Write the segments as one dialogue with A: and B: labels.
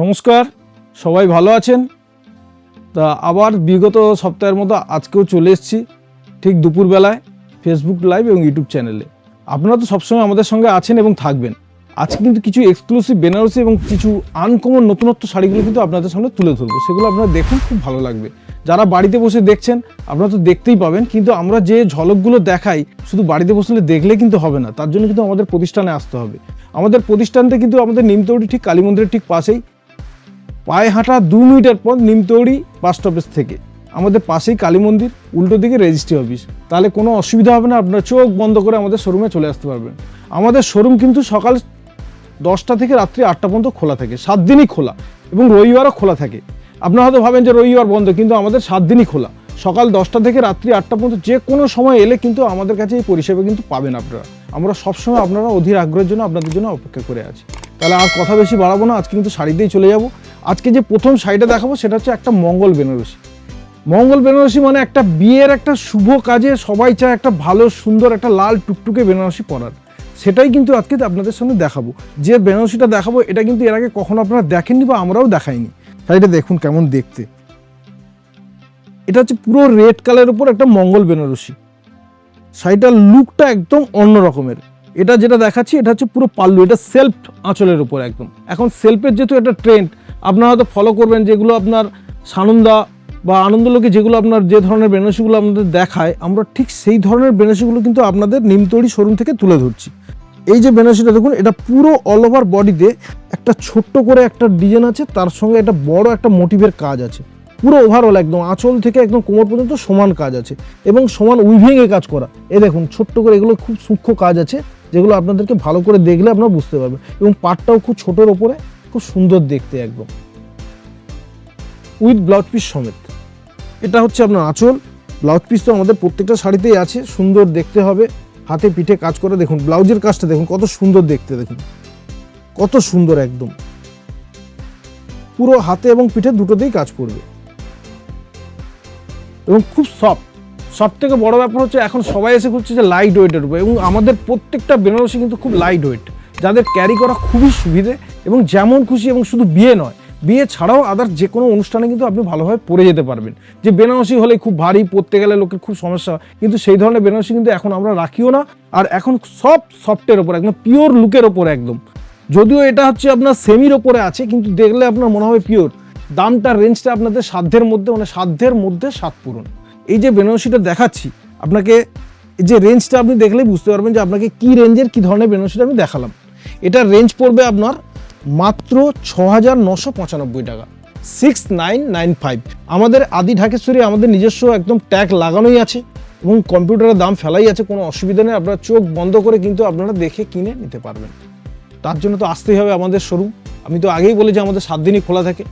A: নমস্কার, সবাই ভালো আছেন? তা আবার বিগত সপ্তাহের মতো আজকেও চলে এসেছি, ঠিক দুপুরবেলায় ফেসবুক লাইভ এবং ইউটিউব চ্যানেলে আপনারা তো সবসময় আমাদের সঙ্গে আছেন এবং থাকবেন। আজকে কিন্তু কিছু এক্সক্লুসিভ বেনারসি এবং কিছু আনকমন নতুনত্ব শাড়িগুলো কিন্তু আপনাদের সামনে তুলে ধরবো। সেগুলো আপনারা দেখুন, খুব ভালো লাগবে। যারা বাড়িতে বসে দেখছেন, আপনারা তো দেখতেই পাবেন, কিন্তু আমরা যে ঝলকগুলো দেখাই, শুধু বাড়িতে বসলে দেখলে কিন্তু হবে না, তার জন্য কিন্তু আমাদের প্রতিষ্ঠানে আসতে হবে। আমাদের প্রতিষ্ঠানটা কিন্তু আমাদের নিমতৌড়ি ঠিক কালী মন্দিরের ঠিক পাশেই পায়ে হাঁটা দু মিনিটের পর নিমতৌড়ি বাস স্টপেজ থেকে। আমাদের পাশেই কালী মন্দির, উল্টো দিকে রেজিস্ট্রি অফিস তাহলে কোনো অসুবিধা হবে না, আপনার চোখ বন্ধ করে আমাদের শোরুমে চলে আসতে পারবেন। আমাদের শোরুম কিন্তু সকাল দশটা থেকে রাত্রি আটটা পর্যন্ত খোলা থাকে, সাত দিনই খোলা এবং রবিবারও খোলা থাকে। আপনারা হয়তো ভাবেন যে রবিবার বন্ধ, কিন্তু আমাদের সাত দিনই খোলা। সকাল দশটা থেকে রাত্রি আটটা পর্যন্ত যে কোনো সময় এলে কিন্তু আমাদের কাছে এই পরিষেবা কিন্তু পাবেন আপনারা। আমরা সবসময় আপনারা অধীর আগ্রহের জন্য আপনাদের জন্য অপেক্ষা করে আছি। তাহলে আর কথা বেশি বাড়াবো না, আজকে কিন্তু শাড়িতেই চলে যাব। আজকে যে প্রথম শাড়িটা দেখাবো, সেটা হচ্ছে একটা মঙ্গল বেনারসি। মঙ্গল বেনারসি মানে একটা বিয়ের একটা শুভ কাজে সবাই চায় একটা ভালো, সুন্দর, একটা লাল, টুকটুকে বেনারসি পরার। সেটাই কিন্তু আজকে আপনাদের সামনে দেখাবো। যে বেনারসিটা দেখাবো, এটা কিন্তু এর আগে কখনো আপনারা দেখেননি বা আমরাও দেখাইনি। শাড়িটা দেখুন কেমন দেখতে। এটা হচ্ছে পুরো রেড কালারের উপর একটা মঙ্গল বেনারসি। শাড়িটার লুকটা একদম অন্য রকমের। এটা যেটা দেখাচ্ছি, এটা হচ্ছে পুরো পাল্লু, এটা সেলফ আঁচলের উপর একদম। এখন সেলফের যেহেতু একটা ট্রেন্ড আপনারা হয়তো ফলো করবেন যেগুলো আপনার সানন্দা বা আনন্দলোকে যেগুলো আপনার যে ধরনের বেনারসিগুলো আপনাদের দেখায়, আমরা ঠিক সেই ধরনের বেনারসিগুলো কিন্তু আপনাদের নিমতড়ি শোরুম থেকে তুলে ধরছি। এই যে বেনারসিটা দেখুন, এটা পুরো অল ওভার বডিতে একটা ছোট্ট করে একটা ডিজাইন আছে, তার সঙ্গে একটা বড় একটা মোটিভের কাজ আছে। পুরো ওভারঅল একদম, আঁচল থেকে একদম কোমর পর্যন্ত সমান কাজ আছে এবং সমান উইভিংয়ে কাজ করা। এ দেখুন, ছোট্ট করে এগুলো খুব সূক্ষ্ম কাজ আছে, যেগুলো আপনাদেরকে ভালো করে দেখলে আপনারা বুঝতে পারবেন। এবং পাটটাও খুব ছোটোর ওপরে খুব সুন্দর দেখতে একদম। উইথ ব্লাউজ পিস সমেত। এটা হচ্ছে আপনার আঁচল। ব্লাউজ পিস তো আমাদের প্রত্যেকটা শাড়িতেই আছে। সুন্দর দেখতে হবে। হাতে পিঠে কাজ করে দেখুন। ব্লাউজের কাজটা দেখুন। কত সুন্দর দেখতে দেখুন। কত সুন্দর একদম। পুরো হাতে এবং পিঠে দুটোতেই কাজ করবে। এবং খুব সফট সব থেকে বড় ব্যাপার হচ্ছে এখন সবাই এসে করছে যে লাইট ওয়েটের উপর। এবং আমাদের প্রত্যেকটা বেনারসি কিন্তু খুব লাইট ওয়েট যাদের ক্যারি করা খুবই সুবিধে এবং যেমন খুশি এবং শুধু বিয়ে নয়, বিয়ে ছাড়াও আদার যে কোনো অনুষ্ঠানে কিন্তু আপনি ভালোভাবে পরে যেতে পারবেন। যে বেনারসি হলে খুব ভারী পরতে গেলে লোকের খুব সমস্যা হয়, কিন্তু সেই ধরনের বেনারসি কিন্তু এখন আমরা রাখিও না, আর এখন সব সফটের ওপর একদম পিওর লুকের ওপর একদম। যদিও এটা হচ্ছে আপনার সেমির ওপরে আছে, কিন্তু দেখলে আপনার মনে হবে পিওর দামটা রেঞ্জটা আপনাদের সাধ্যের মধ্যে মানে সাধ্যের মধ্যে সাত পূরণ। এই যে বেনারসিটা দেখাচ্ছি, আপনাকে যে রেঞ্জটা আপনি দেখলেই বুঝতে পারবেন যে আপনাকে কি রেঞ্জের কি ধরনের বেনারসিটা আমি দেখালাম। এটার রেঞ্জ পড়বে আপনার মাত্র ছ হাজার নশো পঁচানব্বই টাকা। সিক্স নাইন নাইন ফাইভ আমাদের আদি ঢাকেশ্বরী আমাদের নিজস্ব একদম ট্যাগ লাগানোই আছে এবং কম্পিউটারের দাম ফেলাই আছে, কোনো অসুবিধা নেই। আপনারা চোখ বন্ধ করে কিন্তু আপনারা দেখে কিনে নিতে পারবেন। তার জন্য তো আসতেই হবে আমাদের শোরুম আমি তো আগেই বলেছি আমাদের সাত দিনই খোলা থাকে।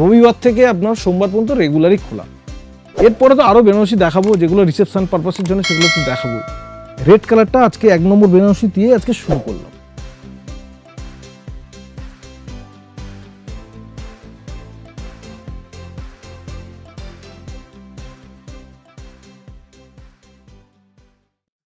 A: রবিবার থেকে আপনার সোমবার পর্যন্ত রেগুলারই খোলা। এরপরে তো আরও বেনারসি দেখাবো, যেগুলো রিসেপশন পারপাসের জন্য সেগুলো তো দেখাবো। রেড কালারটা আজকে এক নম্বর বেনারসি দিয়ে আজকে শুরু করলাম।